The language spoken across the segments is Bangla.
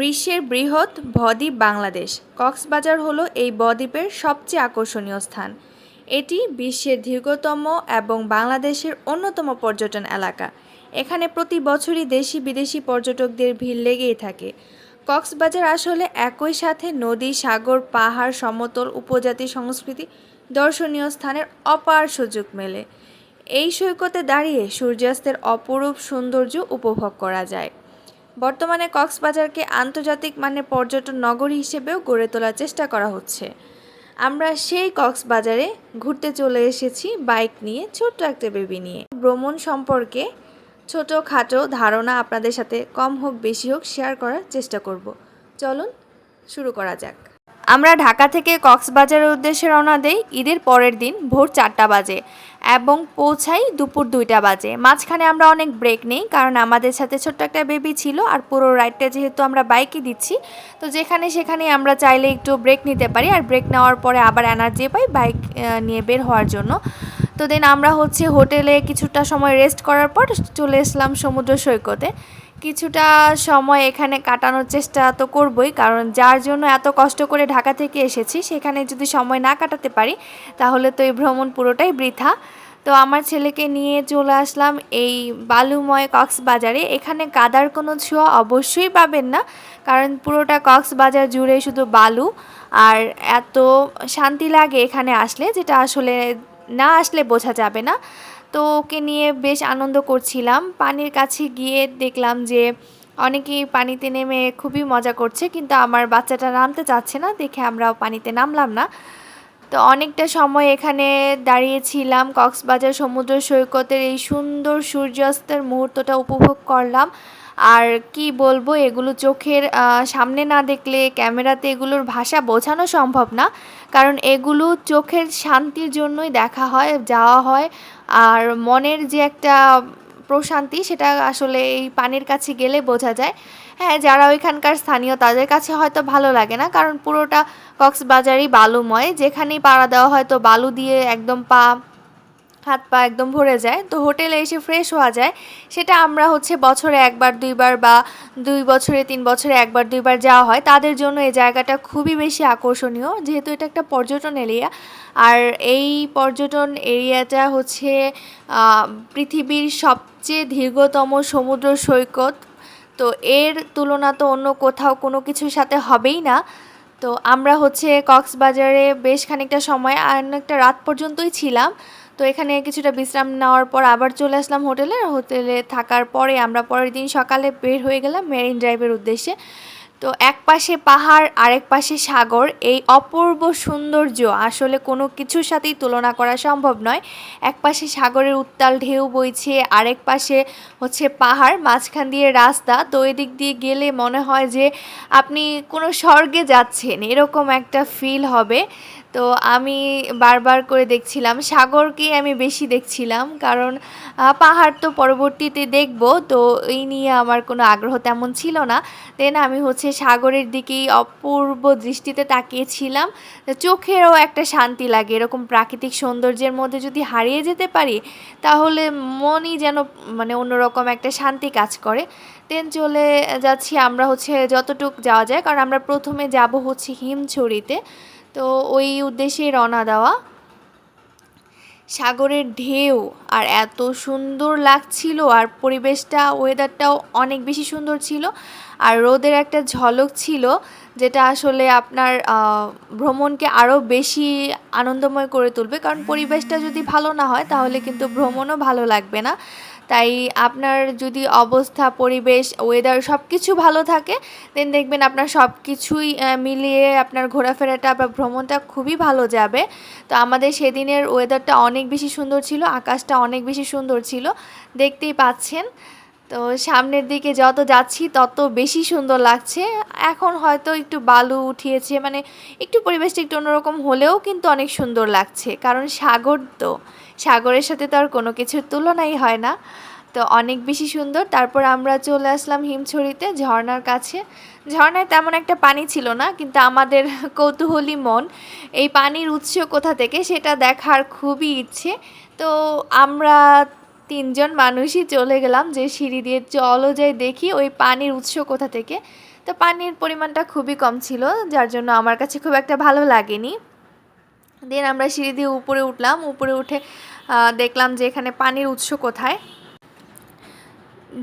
বিশ্বের বৃহৎ বদ্বীপ বাংলাদেশ। কক্সবাজার হলো এই বদ্বীপের সবচেয়ে আকর্ষণীয় স্থান। এটি বিশ্বের দীর্ঘতম এবং বাংলাদেশের অন্যতম পর্যটন এলাকা। এখানে প্রতি বছরই দেশি বিদেশি পর্যটকদের ভিড় লেগেই থাকে। কক্সবাজার আসলে একই সাথে নদী, সাগর, পাহাড়, সমতল উপজাতি সংস্কৃতি দর্শনীয় স্থানের অপার সুযোগ মেলে। এই সৈকতে দাঁড়িয়ে সূর্যাস্তের অপরূপ সৌন্দর্য উপভোগ করা যায়। বর্তমানে কক্সবাজারকে আন্তর্জাতিক মানে পর্যটন নগরী হিসেবেও গড়ে তোলার চেষ্টা করা হচ্ছে। আমরা সেই কক্সবাজারে ঘুরতে চলে এসেছি বাইক নিয়ে ছোট্ট একটা বেবি নিয়ে। ভ্রমণ সম্পর্কে ছোটো খাটো ধারণা আপনাদের সাথে কম হোক, বেশি হোক শেয়ার করার চেষ্টা করব। চলুন, শুরু করা যাক। আমরা ঢাকা থেকে কক্সবাজারের উদ্দেশ্যে রওনা দেই ঈদের পরের দিন ভোর চারটা বাজে এবং পৌঁছাই দুপুর দুইটা বাজে। মাঝখানে আমরা অনেক ব্রেক নেই কারণ আমাদের সাথে ছোট্ট একটা বেবি ছিল আর পুরো রাইডটা যেহেতু আমরা বাইকে দিচ্ছি, তো যেখানে সেখানে আমরা চাইলে একটু ব্রেক নিতে পারি আর ব্রেক নেওয়ার পরে আবার এনার্জি পাই বাইক নিয়ে বের হওয়ার জন্য। তো দেন আমরা হচ্ছে হোটেলে কিছুটা সময় রেস্ট করার পর চলে এসলাম সমুদ্র সৈকতে। কিছুটা সময় এখানে কাটানোর চেষ্টা তো করবই, কারণ যার জন্য এত কষ্ট করে ঢাকা থেকে এসেছি, সেখানে যদি সময় না কাটাতে পারি, তাহলে তো এই ভ্রমণ পুরোটাই বৃথা। তো আমার ছেলেকে নিয়ে চলে আসলাম এই বালুময় কক্সবাজারে। এখানে কাদার কোনো ছোঁয়া অবশ্যই পাবেন না, কারণ পুরোটা কক্সবাজার জুড়ে শুধু বালু, আর এত শান্তি লাগে এখানে আসলে, যেটা আসলে না আসলে বোঝা যাবে না। তো ওকে নিয়ে বেশ আনন্দ করছিলাম। পানির কাছে গিয়ে দেখলাম যে অনেকেই পানিতে নেমে খুবই মজা করছে, কিন্তু আমার বাচ্চাটা নামতে চাচ্ছে না, দেখে আমরা পানিতে নামলাম না। তো অনেকটা সময় এখানে দাঁড়িয়েছিলাম, কক্সবাজার সমুদ্র সৈকতের এই সুন্দর সূর্যাস্তের মুহূর্তটা উপভোগ করলাম। আর কি বলব, এগুলো চোখের সামনে না দেখলে ক্যামেরাতে এগুলোর ভাষা বোঝানো সম্ভব না। কারণ এগুলো চোখের শান্তির জন্যই দেখা হয়, যাওয়া হয়। আর মনের যে একটা প্রশান্তি, সেটা আসলে এই পানির কাছে গেলে বোঝা যায়। হ্যাঁ যারা ওইখানকার স্থানীয়, তাদের কাছে হয়তো ভালো লাগে না। কারণ পুরোটা কক্সবাজারই বালুময়। যেখানেই পাড়া দেওয়া হয়তো বালু দিয়ে একদম পা হাত পা একদম ভরে যায়। তো হোটেলে এসে ফ্রেশ হওয়া যায়। সেটা আমরা হচ্ছে বছরে একবার, দুইবার বা দুই বছরে, তিন বছরে একবার, দুইবার যাওয়া হয়। তাদের জন্য এই জায়গাটা খুবই বেশি আকর্ষণীয়। যেহেতু এটা একটা পর্যটন এরিয়া। আর এই পর্যটন এরিয়াটা হচ্ছে পৃথিবীর সবচেয়ে দীর্ঘতম সমুদ্র সৈকত। তো এর তুলনা তো অন্য কোথাও কোনো কিছুর সাথে হবেই না। তো আমরা হচ্ছে কক্সবাজারে বেশ খানিকটা সময়, আর একটা রাত পর্যন্তই ছিলাম। তো এখানে কিছুটা বিশ্রাম নেওয়ার পর আবার চলে আসলাম হোটেলে। হোটেলে থাকার পরে আমরা পরের দিন সকালে বের হয়ে গেলাম মেরিন ড্রাইভের উদ্দেশ্যে। তো এক পাশে পাহাড়, আরেক পাশে সাগর, এই অপূর্ব সৌন্দর্য আসলে কোনো কিছুর সাথেই তুলনা করা সম্ভব নয়। এক পাশে সাগরের উত্তাল ঢেউ বইছে, আরেক পাশে হচ্ছে পাহাড়, মাঝখান দিয়ে রাস্তা। তো এদিক দিয়ে গেলে মনে হয় যে আপনি কোনো স্বর্গে যাচ্ছেন, এরকম একটা ফিল হবে। তো আমি বারবার করে দেখছিলাম। সাগরকে আমি বেশি দেখছিলাম কারণ পাহাড় তো পরবর্তীতে দেখব, তো এই নিয়ে আমার কোনো আগ্রহ তেমন ছিল না। দেন আমি হচ্ছে সাগরের দিকেই অপূর্ব দৃষ্টিতে তাকিয়েছিলাম। চোখেরও একটা শান্তি লাগে, এরকম প্রাকৃতিক সৌন্দর্যের মধ্যে যদি হারিয়ে যেতে পারি, তাহলে মনই যেন মানে অন্যরকম একটা শান্তি কাজ করে। দেন চলে যাচ্ছি আমরা হচ্ছে যতটুক যাওয়া যায়, কারণ আমরা প্রথমে যাব হচ্ছে হিমছড়িতে। তো ওই উদ্দেশ্যে রওনা দেওয়া। সাগরের ঢেউ আর এত সুন্দর লাগছিল আর পরিবেশটা ওয়েদারটাও অনেক বেশি সুন্দর ছিল। আর রোদের একটা ঝলক ছিল যেটা আসলে আপনার ভ্রমণকে আরও বেশি আনন্দময় করে তুলবে। কারণ পরিবেশটা যদি ভালো না হয় তাহলে কিন্তু ভ্রমণও ভালো লাগবে না। তাই আপনার যদি অবস্থা, পরিবেশ ওয়েদার সব কিছু ভালো থাকে দেন দেখবেন আপনার সব কিছুই মিলিয়ে আপনার ঘোরাফেরাটা বা ভ্রমণটা খুবই ভালো যাবে। তো আমাদের সেদিনের ওয়েদারটা অনেক বেশি সুন্দর ছিল, আকাশটা অনেক বেশি সুন্দর ছিল, দেখতেই পাচ্ছেন। তো সামনের দিকে যত যাচ্ছি, তত বেশি সুন্দর লাগছে। এখন হয়তো একটু বালু উঠিয়েছে মানে একটু পরিবেশটা একটু অন্যরকম হলেও কিন্তু অনেক সুন্দর লাগছে, কারণ সাগর তো। সাগরের সাথে তো আর কোনো কিছুর তুলনাই হয় না। তো অনেক বেশি সুন্দর। তারপর আমরা চলে আসলাম হিমছড়িতে ঝর্নার কাছে। ঝর্নায় তেমন একটা পানি ছিল না, কিন্তু আমাদের কৌতূহলী মন এই পানির উৎস কোথা থেকে সেটা দেখার খুবই ইচ্ছে। তো আমরা তিনজন মানুষই চলে গেলাম যে সিঁড়ি দিয়ে চলো যাই দেখি ওই পানির উৎস কোথা থেকে। তো পানির পরিমাণটা খুবই কম ছিল, যার জন্য আমার কাছে খুব একটা ভালো লাগেনি। দেন আমরা সিঁড়ি দিয়ে উপরে উঠলাম। উপরে উঠে দেখলাম যে এখানে পানির উৎস কোথায়।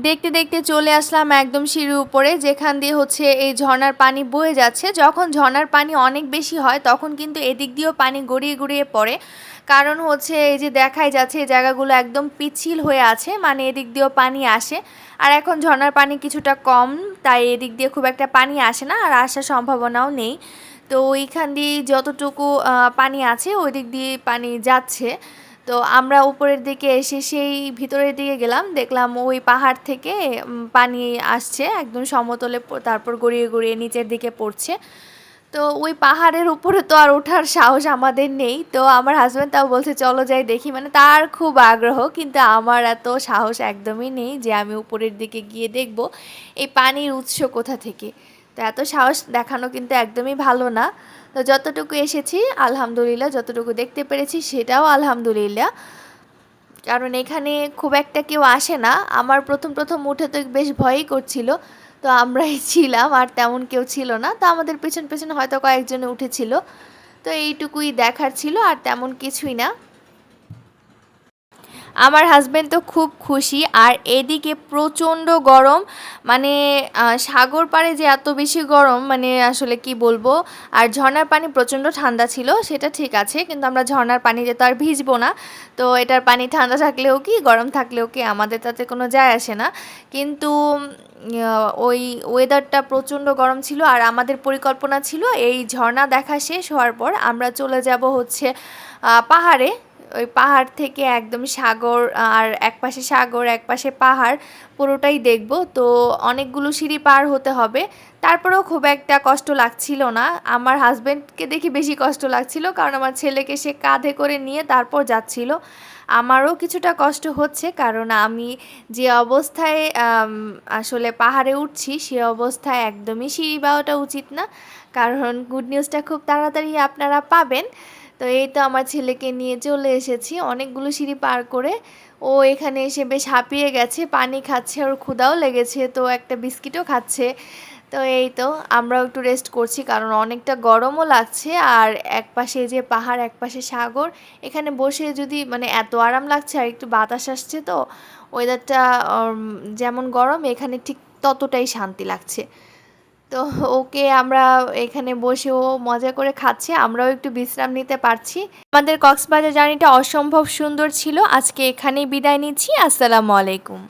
দেখতে দেখতে চলে আসলাম একদম সিঁড়ির উপরে, যেখান দিয়ে হচ্ছে এই ঝর্ণার পানি বয়ে যাচ্ছে। যখন ঝর্ণার পানি অনেক বেশি হয়, তখন কিন্তু এদিক দিয়েও পানি গড়িয়ে গড়িয়ে পড়ে। কারণ হচ্ছে এই যে দেখাই যাচ্ছে, এই জায়গাগুলো একদম পিচ্ছিল হয়ে আছে মানে এদিক দিয়েও পানি আসে। আর এখন ঝর্ণার পানি কিছুটা কম, তাই এদিক দিয়ে খুব একটা পানি আসে না, আর আসার সম্ভাবনাও নেই। তো ওইখান দিয়ে যতটুকু পানি আছে ওই দিক দিয়ে পানি যাচ্ছে। তো আমরা উপরের দিকে এসে সেই ভিতরের দিকে গেলাম, দেখলাম ওই পাহাড় থেকে পানি আসছে একদম সমতলে, তারপর গড়িয়ে গড়িয়ে নিচের দিকে পড়ছে। তো ওই পাহাড়ের উপরে তো আর ওঠার সাহস আমাদের নেই। তো আমার হাজব্যান্ড তাও বলছে, চলো যাই দেখি। মানে তার খুব আগ্রহ, কিন্তু আমার এত সাহস একদমই নেই যে আমি উপরের দিকে গিয়ে দেখব এই পানির উৎস কোথা থেকে। তো এত সাহস দেখানো কিন্তু একদমই ভালো না। তো যতটুকু এসেছি, আলহামদুলিল্লাহ যতটুকু দেখতে পেরেছি সেটাও আলহামদুলিল্লাহ। কারণ এখানে খুব একটা কেউ আসে না। আমার প্রথম প্রথম উঠে তো বেশ ভয়ই করছিল। তো আমরাই ছিলাম আর তেমন কেউ ছিল না। তো আমাদের পেছন পেছন হয়তো কয়েকজনে উঠেছিল। তো এইটুকুই দেখার ছিল আর তেমন কিছুই না। আমার হাজব্যান্ড তো খুব খুশি, আর এদিকে প্রচণ্ড গরম মানে সাগর পাড়ে যে এত বেশি গরম মানে আসলে কি বলব, আর ঝর্নার পানি প্রচণ্ড ঠান্ডা ছিল, সেটা ঠিক আছে, কিন্তু আমরা ঝর্ণার পানিতে তো আর ভিজবো না, তো এটার পানি ঠান্ডা থাকলেও কি, গরম থাকলেও কি, আমাদের তাতে কোনো যায় আসে না। কিন্তু ওই ওয়েদারটা প্রচণ্ড গরম ছিল, আর আমাদের পরিকল্পনা ছিল, এই ঝর্ণা দেখা শেষ হওয়ার পর আমরা চলে যাব হচ্ছে পাহাড়ে। ওই পাহাড় থেকে একদম সাগর, আর একপাশে সাগর, একপাশে পাহাড়, পুরোটাই দেখব। তো অনেকগুলো সিঁড়ি পার হতে হবে। তারপরেও খুব একটা কষ্ট লাগছিল না। আমার হাজব্যান্ডকে দেখে বেশি কষ্ট লাগছিল, কারণ আমার ছেলেকে সে কাঁধে করে নিয়ে তারপর যাচ্ছিল। আমারও কিছুটা কষ্ট হচ্ছে, কারণ আমি যে অবস্থায় আসলে পাহাড়ে উঠছি, সে অবস্থায় একদমই সিঁড়ি বাওয়াটা উচিত না। কারণ গুড নিউজটা খুব তাড়াতাড়ি আপনারা পাবেন। তো এই তো আমার ছেলেকে নিয়ে চলে এসেছি। অনেকগুলো সিঁড়ি পার করে ও এখানে এসে বেশ হাঁপিয়ে গেছে, পানি খাচ্ছে, ওর ক্ষুদাও লেগেছে, তো একটা বিস্কিটও খাচ্ছে। তো এই তো আমরাও একটু রেস্ট করছি কারণ অনেকটা গরমও লাগছে আর এক পাশে যে পাহাড় এক পাশে সাগর, এখানে বসে যদি মানে এত আরাম লাগছে আর একটু বাতাস আসছে তো ওয়েদারটা যেমন গরম, এখানে ঠিক ততটাই শান্তি লাগছে। তো ওকে আমরা এখানে বসে ও মজা করে খাচ্ছে, আমরাও একটু বিশ্রাম নিতে পারছি। আমাদের কক্সবাজার জার্নিটা অসম্ভব সুন্দর ছিল, আজকে এখানেই বিদায় নিচ্ছি, আসসালামু আলাইকুম।